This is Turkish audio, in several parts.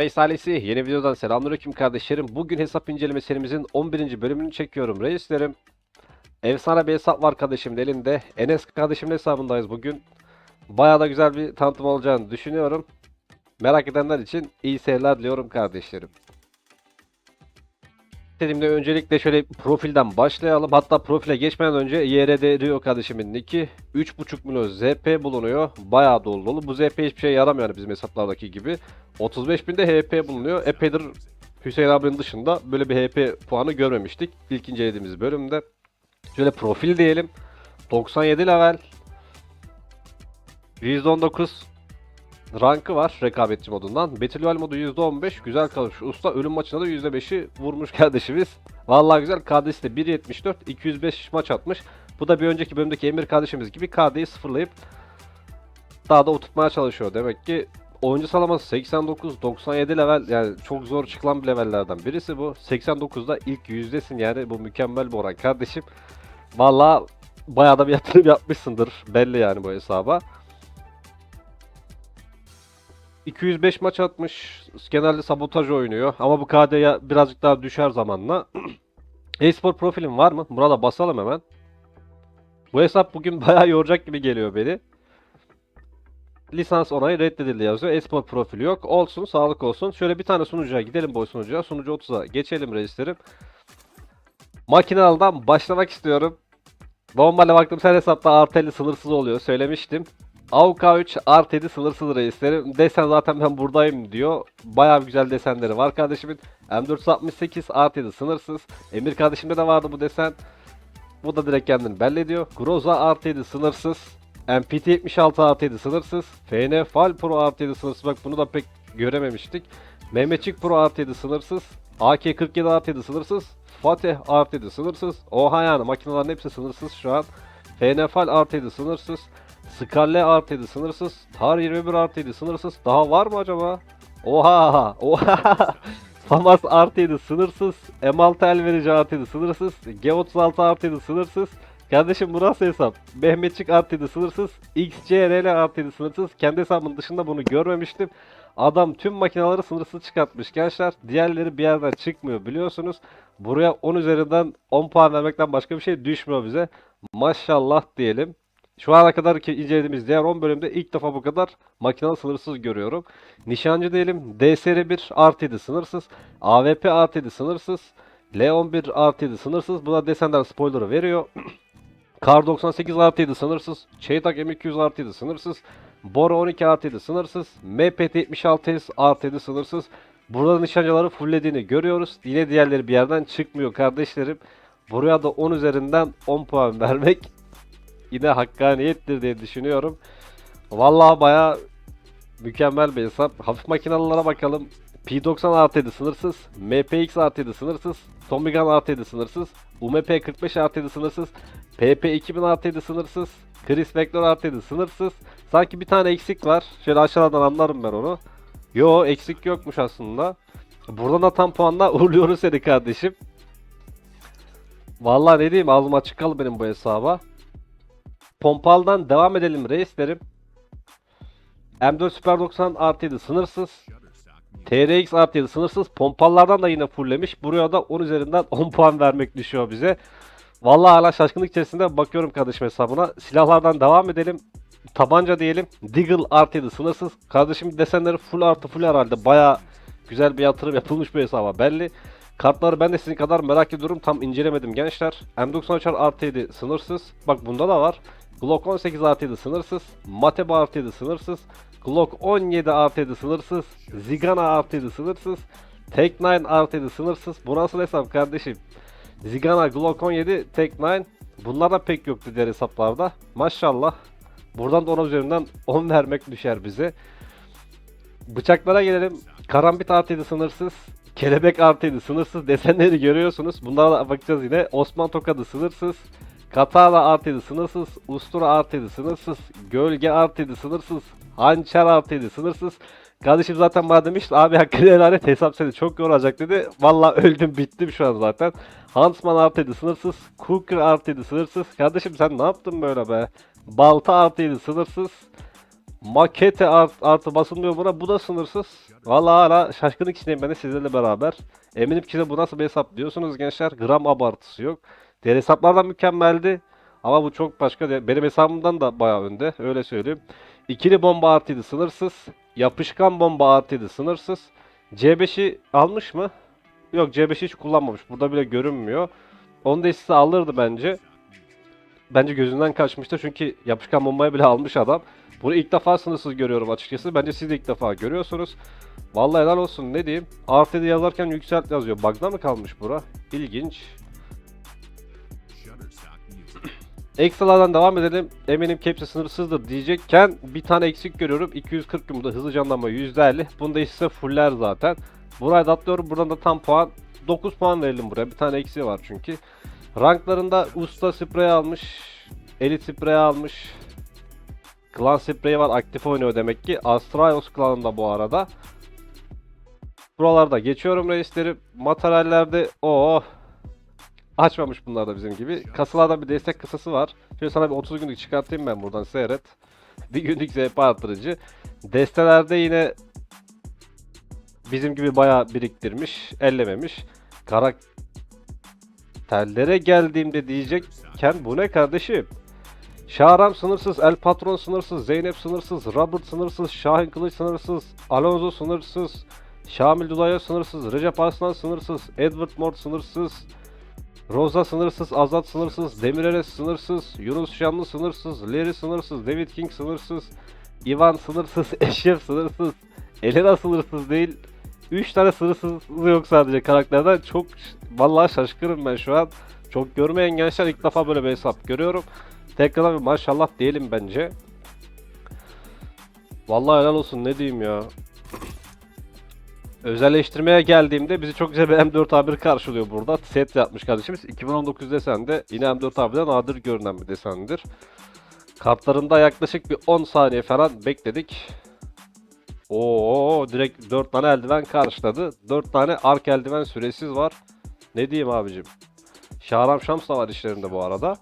Reis ailesi yeni videodan selamünaleyküm kardeşlerim. Bugün hesap inceleme serimizin 11. bölümünü çekiyorum reislerim. Efsane bir hesap var kardeşimin elinde. Enes kardeşimin hesabındayız bugün. Bayağı da güzel bir tanıtım olacağını düşünüyorum. Merak edenler için iyi seyirler diliyorum kardeşlerim. Dediğimde öncelikle şöyle profilden başlayalım. Hatta profile geçmeden önce YRD Rio kardeşimin nicki 3.5 milyon ZP bulunuyor. Bayağı dolu dolu. Bu ZP hiçbir şey yaramıyor yani bizim hesaplardaki gibi. 35 binde HP bulunuyor. Epeydir Hüseyin abinin dışında böyle bir HP puanı görmemiştik. İlk incelediğimiz bölümde. Şöyle profil diyelim. 97 level. 119 rankı var rekabetçi modundan. Royale modu %15 güzel kalmış. Usta ölüm maçında da %5'i vurmuş kardeşimiz. Vallahi güzel. KD'si de 1.74 205 maç atmış. Bu da bir önceki bölümdeki Emir kardeşimiz gibi KD'yi sıfırlayıp daha da oturtmaya çalışıyor. Demek ki oyuncu salaması 89 97 level yani çok zor çıkılan bir levellerden birisi bu. 89'da ilk yüzdesin yani bu mükemmel bir oran kardeşim. Vallahi bayağı da bir yatırım yapmışsındır belli yani bu hesaba. 205 maç atmış. Genelde sabotaj oynuyor. Ama bu KD ya birazcık daha düşer zamanla. E-spor profilim var mı? Burada basalım hemen. Bu hesap bugün bayağı yoracak gibi geliyor beni. Lisans onayı reddedildi yazıyor. E-spor profili yok. Olsun, sağlık olsun. Şöyle bir tane sunucuya gidelim boy sunucuya. Sunucu 30'a geçelim reislerim. Makinalıdan başlamak istiyorum. Normalde baktım sen hesapta artı 50 sınırsız oluyor. Söylemiştim. AUK 3 artı 7 sınırsız reislerim. Desen zaten ben buradayım diyor. Bayağı güzel desenleri var kardeşimin. M468 artı 7 sınırsız. Emir kardeşimde de vardı bu desen. Bu da direkt kendini belli ediyor. Groza artı 7 sınırsız. MPT 76 artı 7 sınırsız. FN Fal Pro artı 7 sınırsız. Bak bunu da pek görememiştik. Mehmetçik Pro artı 7 sınırsız. AK 47 artı 7 sınırsız. Fatih artı 7 sınırsız. Oha yani makinelerin hepsi sınırsız şu an. FN Fal artı 7 sınırsız. Scarlet artı 7 sınırsız. Tar 21 artı 7 sınırsız. Daha var mı acaba? Oha! Oha! Famas artı 7 sınırsız. M6 el verici artı 7 sınırsız. G36 artı 7 sınırsız. Kardeşim bu nasıl hesap? Mehmetçik artı 7 sınırsız. XCRL artı 7 sınırsız. Kendi hesabımın dışında bunu görmemiştim. Adam tüm makineleri sınırsız çıkartmış gençler. Diğerleri bir yerden çıkmıyor biliyorsunuz. Buraya 10 üzerinden 10 puan vermekten başka bir şey düşmüyor bize. Maşallah diyelim. Şu ana kadar ki incelediğimiz diğer 10 bölümde ilk defa bu kadar makinalı sınırsız görüyorum. Nişancı diyelim DSR1 artı 7 sınırsız. AWP artı 7 sınırsız. L11 artı 7 sınırsız. Bu da desenler spoiler'ı veriyor. Kar 98 artı 7 sınırsız. Çeytak M200 artı 7 sınırsız. Bora 12 artı 7 sınırsız. MPT 76S artı 7 sınırsız. Burada nişancıları fulllediğini görüyoruz. Yine diğerleri bir yerden çıkmıyor kardeşlerim. Buraya da 10 üzerinden 10 puan vermek yine hakkaniyettir diye düşünüyorum. Vallahi baya mükemmel bir hesap. Hafif makinalılara bakalım. P90 artı 7 sınırsız. MPX 7 sınırsız. Tommy Gun artı 7 sınırsız. UMP 45 artı 7 sınırsız. PP 2000 artı 7 sınırsız. Chris Vector 7 sınırsız. Sanki bir tane eksik var. Şöyle aşağıdan anlarım ben onu. Yo eksik yokmuş aslında. Buradan da tam puanla uğurluyoruz seni kardeşim. Vallahi ne diyeyim ağzım açık kaldı benim bu hesaba. Pompaldan devam edelim reislerim. M4 Super 90 artı 7 sınırsız. TRX artı 7 sınırsız. Pompallardan da yine fulllemiş. Buraya da 10 üzerinden 10 puan vermek düşüyor bize. Vallahi hala şaşkınlık içerisinde bakıyorum kardeşim hesabına. Silahlardan devam edelim. Tabanca diyelim. Deagle artı 7 sınırsız. Kardeşim desenleri full artı full herhalde. Baya güzel bir yatırım yapılmış bir hesaba belli. Kartları ben de sizin kadar merak ediyorum. Tam incelemedim gençler. M93 artı 7 sınırsız. Bak bunda da var. Glock 18 artı 7 sınırsız. Mateba artı 7 sınırsız. Glock 17 artı 7 sınırsız. Zigana artı 7 sınırsız. Tek 9 artı 7 sınırsız. Bu nasıl hesap kardeşim? Zigana, Glock 17, Tek 9. Bunlar da pek yoktu diğer hesaplarda. Maşallah. Buradan da 10 üzerinden 10 vermek düşer bize. Bıçaklara gelelim. Karambit artı 7 sınırsız. Kelebek artı 7 sınırsız desenleri görüyorsunuz. Bunlara da bakacağız yine. Osman Tokadı sınırsız. Katana artı 7 sınırsız. Ustura artı 7 sınırsız. Gölge artı 7 sınırsız. Hançer artı 7 sınırsız. Kardeşim zaten bana demişti abi hakkını helal hesap seni çok yoracak dedi. Valla öldüm bittim şu an zaten. Huntsman artı 7 sınırsız. Cooker artı 7 sınırsız. Kardeşim sen ne yaptın böyle be? Balta artı 7 sınırsız. Makete art, artı basılmıyor buna. Bu da sınırsız. Vallahi hala şaşkınlık içindeyim ben de sizlerle beraber. Eminim ki de bu nasıl bir hesap diyorsunuz gençler. Gram abartısı yok. Diğer hesaplardan mükemmeldi. Ama bu çok başka. Benim hesabımdan da bayağı önde. Öyle söyleyeyim. İkili bomba artıydı sınırsız. Yapışkan bomba artıydı sınırsız. C5'i almış mı? Yok C5'i hiç kullanmamış. Burada bile görünmüyor. Onu da size alırdı bence. Bence gözünden kaçmıştı çünkü yapışkan bombayı bile almış adam. Bunu ilk defa sınırsız görüyorum açıkçası. Bence siz de ilk defa görüyorsunuz. Vallahi helal olsun ne diyeyim. Artı yazarken yükselt yazıyor. Bug'da mı kalmış bura? İlginç. Ekstralardan devam edelim. Eminim ki hepsi sınırsızdır diyecekken bir tane eksik görüyorum. 240 gün burada hızlı canlanma %50. Bunda ise fuller zaten. Buraya da atlıyorum. Buradan da tam puan. 9 puan verelim buraya. Bir tane eksiği var çünkü. Ranklarında usta sprey almış. Elit sprey almış. Klan spreyi var aktif oynuyor demek ki. Astraios klanında bu arada. Buralarda geçiyorum reisleri. Materyallerde o açmamış bunlar da bizim gibi. Kasalarda bir destek kısası var. Şöyle sana bir 30 günlük çıkartayım ben buradan seyret. Bir günlük ZP arttırıcı. Destelerde yine bizim gibi bayağı biriktirmiş, ellememiş. Karakterlere geldiğimde diyecekken bu ne kardeşim? Şahram sınırsız, El Patron sınırsız, Zeynep sınırsız, Robert sınırsız, Şahin Kılıç sınırsız, Alonso sınırsız, Şamil Dulayo sınırsız, Recep Arslan sınırsız, Edward Mort sınırsız, Rosa sınırsız, Azat sınırsız, Demireles sınırsız, Yunus Şanlı sınırsız, Larry sınırsız, David King sınırsız, Ivan sınırsız, Eşref sınırsız, Elena sınırsız değil. 3 tane sınırsız yok sadece karakterden. Çok vallahi şaşkınım ben şu an. Çok görmeyen gençler ilk defa böyle bir hesap görüyorum. Tekrardan bir maşallah diyelim bence. Vallahi helal olsun ne diyeyim ya. Özelleştirmeye geldiğimde bizi çok güzel bir M4 A1 karşılıyor burada. Set yapmış kardeşimiz. 2019 desende yine M4 A1'den nadir görünen bir desendir. Kartlarında yaklaşık bir 10 saniye falan bekledik. Oo direkt 4 tane eldiven karşıladı. 4 tane ark eldiven süresiz var. Ne diyeyim abicim. Şahram Şams da var işlerinde bu arada.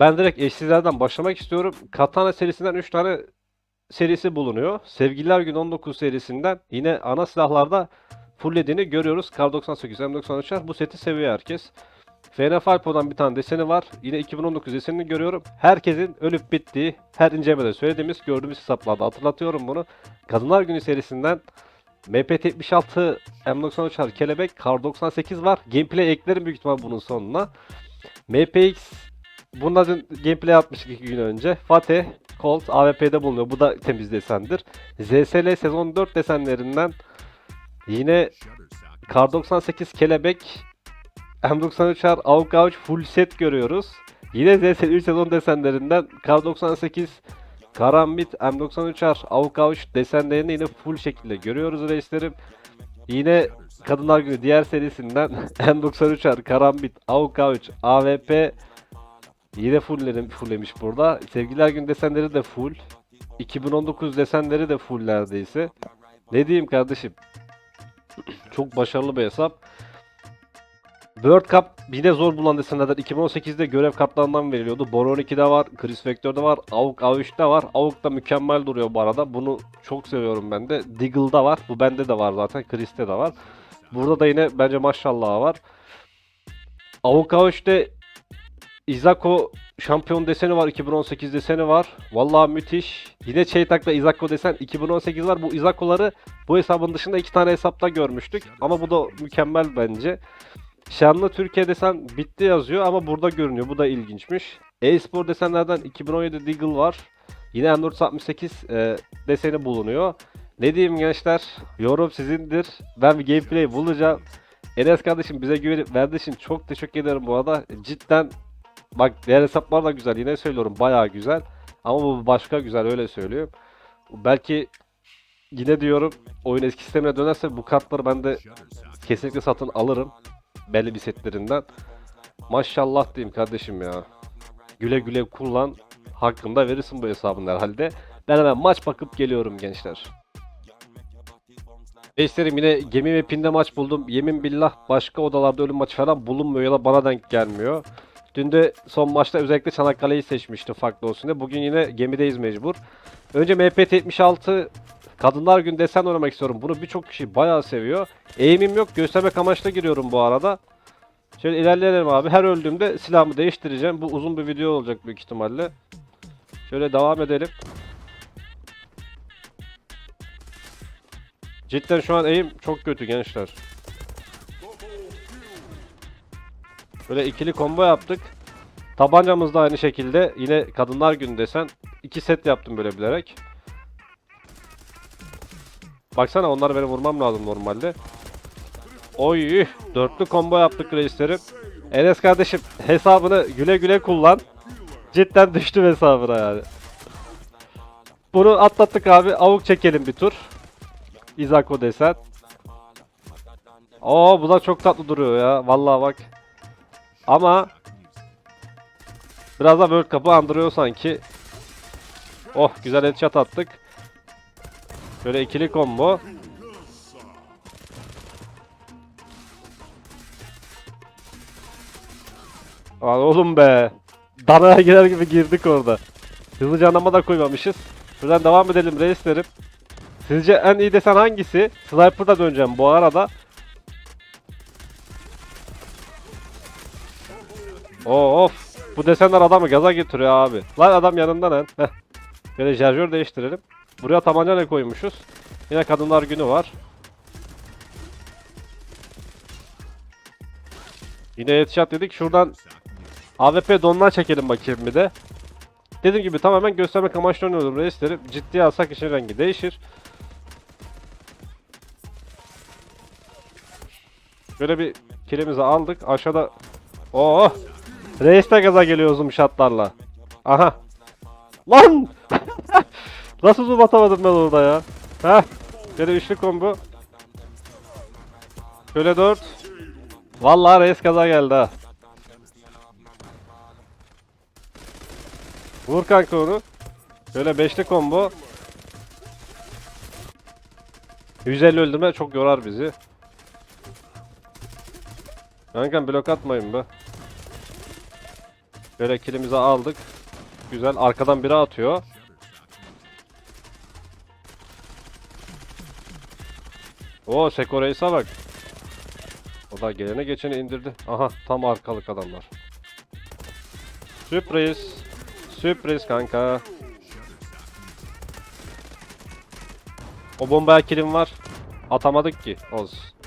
Ben direkt eşsizlerden başlamak istiyorum. Katana serisinden 3 tane serisi bulunuyor. Sevgililer Günü 19 serisinden yine ana silahlarda fulllediğini görüyoruz. Kar 98, M93'ler bu seti seviyor herkes. FNF Alpo'dan bir tane deseni var. Yine 2019 desenini görüyorum. Herkesin ölüp bittiği, her incelemede söylediğimiz, gördüğümüz hesaplarda hatırlatıyorum bunu. Kadınlar Günü serisinden MP76 M93 kelebek, Kar 98 var. Gameplay eklerim büyük ihtimal bunun sonuna. MPX Bundan dün gameplay atmıştık iki gün önce. Fatih, Colt, AWP'de bulunuyor. Bu da temiz desendir. ZSL sezon 4 desenlerinden yine Kar 98 kelebek, M93R AUK AUK full set görüyoruz. Yine ZSL 3 sezon desenlerinden Kar 98 Karambit M93R AUK AUK desenlerini yine full şekilde görüyoruz reislerim. Yine Kadınlar Günü diğer serisinden M93R Karambit AUK AUK AWP Yine fulllerim fulllemiş burada. Sevgililer Günü desenleri de full. 2019 desenleri de full neredeyse. Ne diyeyim kardeşim? Çok başarılı bir hesap. World Cup yine zor bulunan desenlerden 2018'de görev kartlarından veriliyordu. Boron 2'de var, Chris Vector'da var, AUK A3'te var. AUK da mükemmel duruyor bu arada. Bunu çok seviyorum ben de. Deagle'da var. Bu bende de var zaten. Chris'te de var. Burada da yine bence maşallah var. AUK A3'te Izako şampiyon deseni var. 2018 deseni var. Vallahi müthiş. Yine Çeytak'ta Izako desen 2018 var. Bu Izako'ları bu hesabın dışında iki tane hesapta görmüştük. Ama bu da mükemmel bence. Şanlı Türkiye desen bitti yazıyor ama burada görünüyor. Bu da ilginçmiş. E-spor desenlerden 2017 Deagle var. Yine M468 e, deseni bulunuyor. Ne diyeyim gençler? Yorum sizindir. Ben bir gameplay bulacağım. Enes kardeşim bize güvenip verdiği için çok teşekkür ederim bu arada. Cidden Bak diğer hesaplar da güzel. Yine söylüyorum bayağı güzel. Ama bu başka güzel öyle söylüyorum. Belki yine diyorum oyun eski sistemine dönerse bu kartları ben de kesinlikle satın alırım. Belli bir setlerinden. Maşallah diyeyim kardeşim ya. Güle güle kullan. Hakkında verirsin bu hesabın herhalde. Ben hemen maç bakıp geliyorum gençler. Gençlerim yine gemi ve pinde maç buldum. Yemin billah başka odalarda ölüm maçı falan bulunmuyor ya da bana denk gelmiyor. Dün de son maçta özellikle Çanakkale'yi seçmiştim farklı olsun diye. Bugün yine gemideyiz mecbur. Önce MPT-76 Kadınlar Günü desen oynamak istiyorum. Bunu birçok kişi bayağı seviyor. Eğimim yok. Göstermek amaçlı giriyorum bu arada. Şöyle ilerleyelim abi. Her öldüğümde silahımı değiştireceğim. Bu uzun bir video olacak büyük ihtimalle. Şöyle devam edelim. Cidden şu an eğim çok kötü gençler. Böyle ikili combo yaptık. Tabancamız da aynı şekilde yine kadınlar günü desen iki set yaptım böyle bilerek. Baksana onlar beni vurmam lazım normalde. Oy dörtlü combo yaptık reislerim. Enes kardeşim hesabını güle güle kullan. Cidden düştüm hesabına yani. Bunu atlattık abi. Avuk çekelim bir tur. Izako desen. Oo bu da çok tatlı duruyor ya. Vallahi bak. Ama biraz da World Cup'ı andırıyor sanki. Oh güzel headshot attık. Böyle ikili combo. Lan oğlum be. Danaya girer gibi girdik orada. Hızlıca anlama da koymamışız. Buradan devam edelim reislerim. Sizce en iyi desen hangisi? Sniper'da döneceğim bu arada. Oo, of. Bu desenler adamı gaza getiriyor abi. Lan adam yanında lan. Heh. Böyle şarjör değiştirelim. Buraya tabanca ne koymuşuz? Yine kadınlar günü var. Yine headshot dedik. Şuradan AWP donlar çekelim bakayım bir de. Dediğim gibi tamamen göstermek amaçlı oynuyordum reisleri. Ciddiye alsak işin rengi değişir. Böyle bir kilimizi aldık. Aşağıda... Oo! Reis de gaza geliyor uzun şatlarla. Aha! Lan! Nasıl zoom atamadım ben orada ya? Heh! Böyle üçlü combo. Şöyle dört. Vallahi reis gaza geldi ha. Vur kanka onu. Şöyle beşli combo. 150 öldürme çok yorar bizi. Kankam blok atmayın be. Böyle kilimizi aldık. Güzel arkadan biri atıyor. Oo Seko bak. O da gelene geçeni indirdi. Aha tam arkalık adamlar. Sürpriz. Sürpriz kanka. O bombaya kilim var. Atamadık ki. Olsun.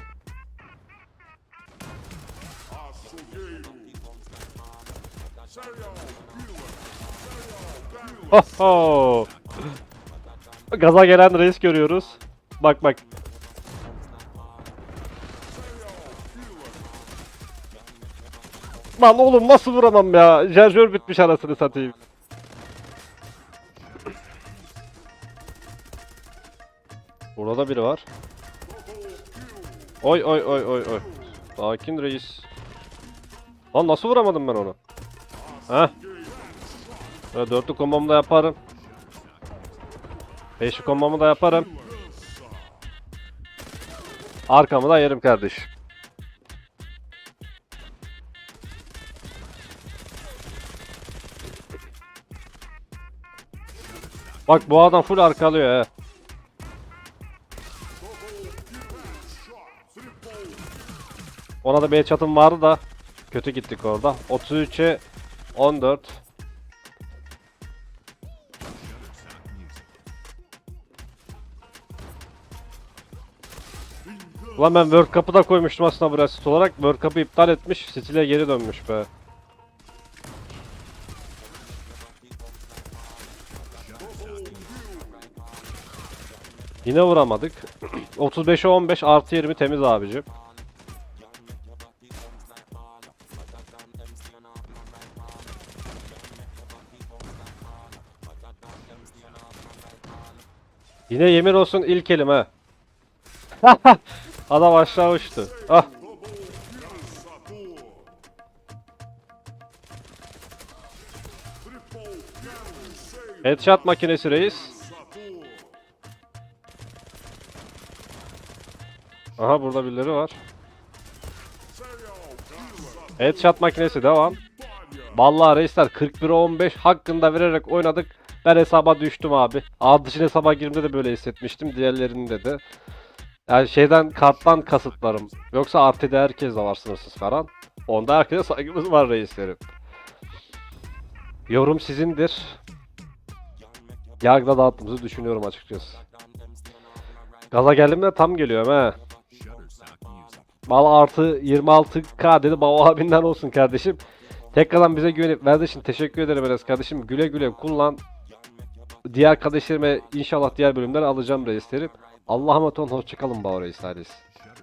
Ho. Gaza gelen reis görüyoruz. Bak bak. Lan oğlum nasıl vuramam ya? Şarjör bitmiş anasını satayım. Burada da biri var. Oy oy oy oy oy. Sakin reis. Lan nasıl vuramadım ben onu? Heh. Böyle dörtlü kombomu da yaparım. Beşli kombomu da yaparım. Arkamı da yerim kardeş. Bak bu adam full arkalıyor he. Ona da bir çatım vardı da kötü gittik orada. 33'e 14. Ulan ben World Cup'ı da koymuştum aslında buraya sit olarak. World Cup'ı iptal etmiş. Stile geri dönmüş be. Yine vuramadık. 35'e 15 artı 20 temiz abicim. Yine yemin olsun ilk elime. Adam aşağı uçtu. Ah. Headshot makinesi reis. Aha burada birileri var. Headshot makinesi devam. Vallahi reisler 41'e 15 hakkında vererek oynadık. Ben hesaba düştüm abi. Ağ dışın hesaba girdiğimde de böyle hissetmiştim. Diğerlerinde de. Yani şeyden karttan kasıtlarım. Yoksa artıda herkes de var sınırsız falan. Onda herkese saygımız var reislerim. Yorum sizindir. Yargıda dağıttığımızı düşünüyorum açıkçası. Gaza geldim de tam geliyorum he. Valla artı 26k dedi baba abinden olsun kardeşim. Tekrardan bize güvenip verdiği için teşekkür ederim Enes kardeşim. Güle güle kullan. Diğer kardeşlerime inşallah diğer bölümler alacağım reislerim. Allah'a emanet. Hoşçakalın Bağ Reis.